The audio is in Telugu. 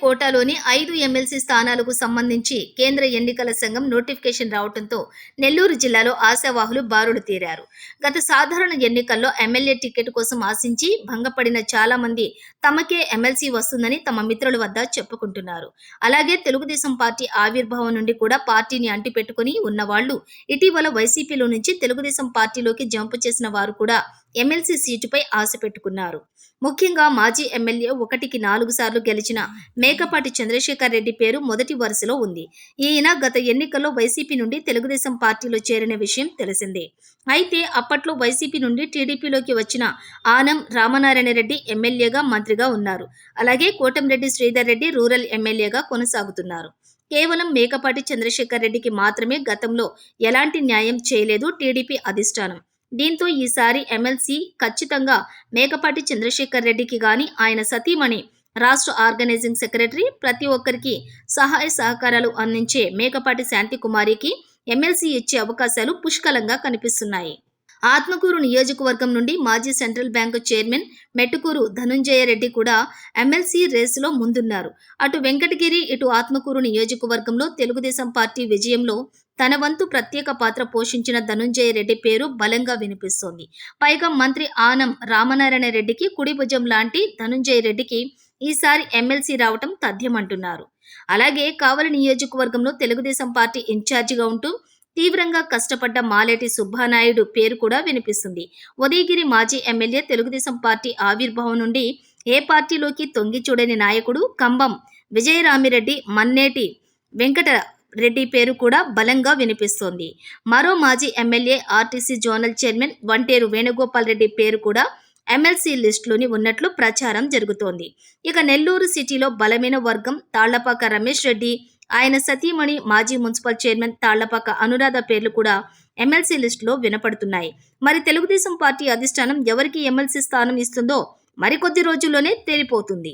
కోటాలోని ఐదు ఎమ్మెల్సీ స్థానాలకు సంబంధించి కేంద్ర ఎన్నికల సంఘం నోటిఫికేషన్ రావడంతో నెల్లూరు జిల్లాలో ఆశావాహులు బారులు తీరారు. గత సాధారణ ఎన్నికల్లో ఎమ్మెల్యే టికెట్ కోసం ఆశించి భంగపడిన చాలా మంది తమకే ఎమ్మెల్సీ వస్తుందని తమ మిత్రుల వద్ద చెప్పుకుంటున్నారు. అలాగే తెలుగుదేశం పార్టీ ఆవిర్భావం నుండి కూడా పార్టీని అంటిపెట్టుకుని ఉన్నవాళ్ళు ఇటీవల వైసీపీలో నుంచి తెలుగుదేశం పార్టీలోకి జంపు చేసిన వారు కూడా ఎమ్మెల్సీ సీటుపై ఆశ పెట్టుకున్నారు. ముఖ్యంగా మాజీ ఎమ్మెల్యే ఒకటికి నాలుగు సార్లు గెలిచిన మేకపాటి చంద్రశేఖర్ రెడ్డి పేరు మొదటి వరుసలో ఉంది. ఈయన గత ఎన్నికల్లో వైసీపీ నుండి తెలుగుదేశం పార్టీలో చేరిన విషయం తెలిసిందే. అయితే అప్పట్లో వైసీపీ నుండి టీడీపీలోకి వచ్చిన ఆనం రామనారాయణ రెడ్డి ఎమ్మెల్యేగా మంత్రిగా ఉన్నారు. అలాగే కోటంరెడ్డి శ్రీధర్ రెడ్డి రూరల్ ఎమ్మెల్యేగా కొనసాగుతున్నారు. కేవలం మేకపాటి చంద్రశేఖర్ రెడ్డికి మాత్రమే గతంలో ఎలాంటి న్యాయం చేయలేదు టీడీపీ అధిష్టానం. దీంతో ఈసారి ఎమ్మెల్సీ ఖచ్చితంగా మేకపాటి చంద్రశేఖర్ రెడ్డికి గాని ఆయన సతీమణి రాష్ట్ర ఆర్గనైజింగ్ సెక్రటరీ ప్రతి ఒక్కరికి సహాయ సహకారాలు అందించే మేకపాటి శాంతి కుమారికి ఎమ్మెల్సీ ఇచ్చే అవకాశాలు పుష్కలంగా కనిపిస్తున్నాయి. ఆత్మకూరు నియోజకవర్గం నుండి మాజీ central bank chairman Mettukuru Dhanunjaya Reddy కూడా ఎమ్మెల్సీ రేసులో ముందున్నారు. అటు వెంకటగిరి ఇటు ఆత్మకూరు నియోజకవర్గంలో తెలుగుదేశం పార్టీ విజయంలో తన వంతు ప్రత్యేక పాత్ర పోషించిన ధనుంజయ రెడ్డి పేరు బలంగా వినిపిస్తోంది. పైగా మంత్రి ఆనం రామనారాయణ రెడ్డికి కుడి భుజం లాంటి ధనుంజయ రెడ్డికి ఈసారి ఎమ్మెల్సీ రావటం తథ్యమంటున్నారు. అలాగే కావలి నియోజకవర్గంలో తెలుగుదేశం పార్టీ ఇన్ఛార్జిగా ఉంటూ తీవ్రంగా కష్టపడ్డ మాలేటి సుబ్బానాయుడు పేరు కూడా వినిపిస్తుంది. ఉదయగిరి మాజీ ఎమ్మెల్యే తెలుగుదేశం పార్టీ ఆవిర్భావం నుండి ఏ పార్టీలోకి తొంగి చూడని నాయకుడు కంబం విజయరామిరెడ్డి మన్నేటి వెంకట రెడ్డి పేరు కూడా బలంగా వినిపిస్తోంది. మరో మాజీ MLA RTC zonal chairman Vanteru Venugopal Reddy పేరు కూడా ఎమ్మెల్సీ లిస్టులోని ఉన్నట్లు ప్రచారం జరుగుతోంది. ఇక నెల్లూరు సిటీలో బలమైన వర్గం తాళ్ళపాక రమేష్ రెడ్డి ఆయన సతీమణి మాజీ మున్సిపల్ చైర్మన్ తాళ్ళపాక అనురాధ పేర్లు కూడా ఎమ్మెల్సీ లిస్టులో వినపడుతున్నాయి. మరి తెలుగుదేశం పార్టీ అధిష్టానం ఎవరికి ఎమ్మెల్సీ స్థానం ఇస్తుందో మరికొద్ది రోజుల్లోనే తేలిపోతుంది.